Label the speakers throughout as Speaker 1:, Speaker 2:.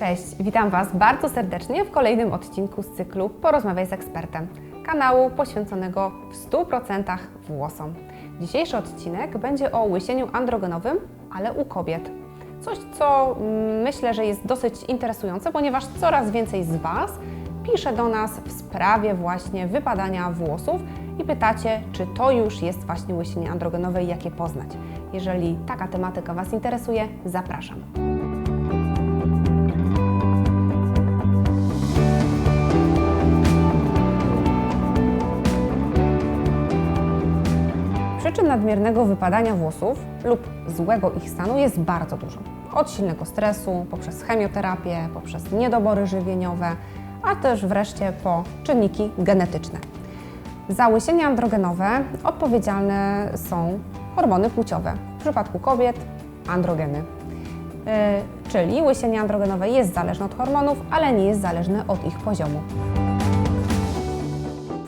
Speaker 1: Cześć, witam Was bardzo serdecznie w kolejnym odcinku z cyklu Porozmawiaj z ekspertem, kanału poświęconego w 100% włosom. Dzisiejszy odcinek będzie o łysieniu androgenowym, ale u kobiet. Coś, co mm, myślę, że jest dosyć interesujące, ponieważ coraz więcej z Was pisze do nas w sprawie właśnie wypadania włosów i pytacie, czy to już jest właśnie łysienie androgenowe i jak je poznać. Jeżeli taka tematyka Was interesuje, zapraszam. Nadmiernego wypadania włosów lub złego ich stanu jest bardzo dużo. Od silnego stresu, poprzez chemioterapię, poprzez niedobory żywieniowe, a też wreszcie po czynniki genetyczne. Za łysienie androgenowe odpowiedzialne są hormony płciowe. W przypadku kobiet androgeny. Yy, czyli łysienie androgenowe jest zależne od hormonów, ale nie jest zależne od ich poziomu.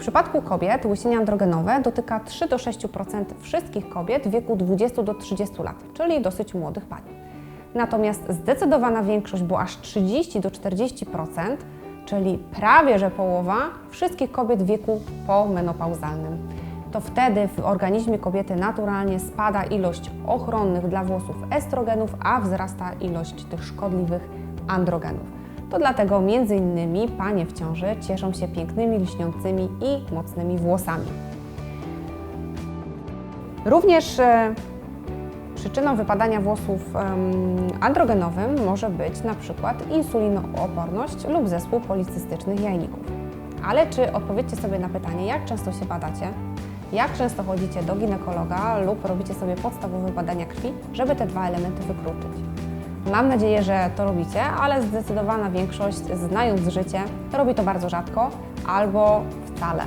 Speaker 1: Przypadku kobiet łysienie androgenowe dotyka 3 do 6% wszystkich kobiet w wieku 20 do 30 lat, czyli dosyć młodych pań. Natomiast zdecydowana większość, bo aż 30 do 40%, czyli prawie że połowa wszystkich kobiet w wieku pomenopauzalnym. To wtedy w organizmie kobiety naturalnie spada ilość ochronnych dla włosów estrogenów, a wzrasta ilość tych szkodliwych androgenów. To dlatego innymi panie w ciąży cieszą się pięknymi, lśniącymi i mocnymi włosami. Również e, przyczyną wypadania włosów androgenowym może być na przykład insulinooporność lub zespół policystycznych jajników. Ale czy odpowiedzcie sobie na pytanie, jak często się badacie, jak często chodzicie do ginekologa lub robicie sobie podstawowe badania krwi, żeby te dwa elementy wykluczyć? Mam nadzieję, że to robicie, ale zdecydowana większość, znając życie, robi to bardzo rzadko albo wcale.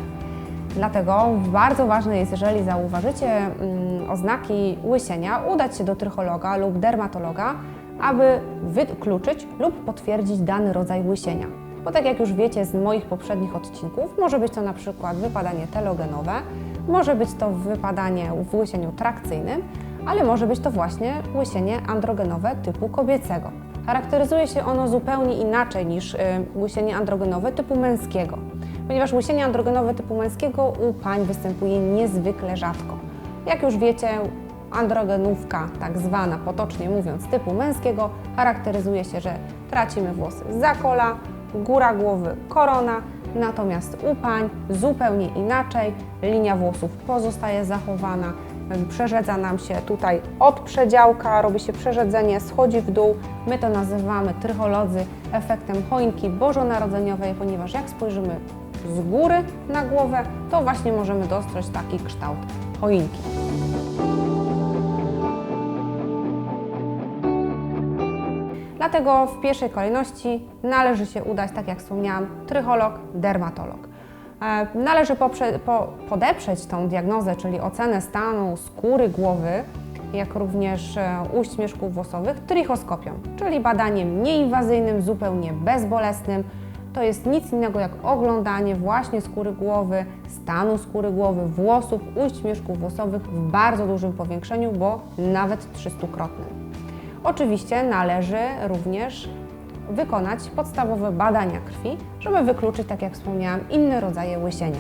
Speaker 1: Dlatego bardzo ważne jest, jeżeli zauważycie mm, oznaki łysienia, udać się do trychologa lub dermatologa, aby wykluczyć lub potwierdzić dany rodzaj łysienia. Bo tak jak już wiecie z moich poprzednich odcinków, może być to na przykład wypadanie telogenowe, może być to wypadanie w łysieniu trakcyjnym, ale może być to właśnie łysienie androgenowe typu kobiecego. Charakteryzuje się ono zupełnie inaczej niż y, łysienie androgenowe typu męskiego, ponieważ łysienie androgenowe typu męskiego u pań występuje niezwykle rzadko. Jak już wiecie, androgenówka, tak zwana potocznie mówiąc typu męskiego, charakteryzuje się, że tracimy włosy za kola, góra głowy, korona, natomiast u pań zupełnie inaczej, linia włosów pozostaje zachowana, przerzedza nam się tutaj od przedziałka, robi się przerzedzenie, schodzi w dół. My to nazywamy trycholodzy efektem choinki bożonarodzeniowej, ponieważ jak spojrzymy z góry na głowę, to właśnie możemy dostrzec taki kształt choinki. Dlatego w pierwszej kolejności należy się udać, tak jak wspomniałam, trycholog, dermatolog. E, Należy poprze, po, podeprzeć tą diagnozę, czyli ocenę stanu skóry głowy, jak również e, ujść zmierzchów włosowych trichoskopią, czyli badaniem nieinwazyjnym, zupełnie bezbolesnym. To jest nic innego jak oglądanie właśnie skóry głowy, stanu skóry głowy, włosów, ujść zmierzchów włosowych w bardzo dużym powiększeniu, bo nawet 300-krotnym. Oczywiście należy również wykonać podstawowe badania krwi, żeby wykluczyć, tak jak wspomniałam, inne rodzaje łysienia.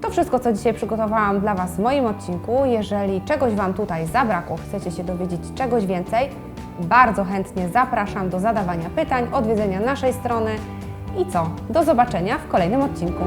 Speaker 1: To wszystko, co dzisiaj przygotowałam dla Was w moim odcinku. Jeżeli czegoś Wam tutaj zabrakło, chcecie się dowiedzieć czegoś więcej, bardzo chętnie zapraszam do zadawania pytań, odwiedzenia naszej strony i co? Do zobaczenia w kolejnym odcinku.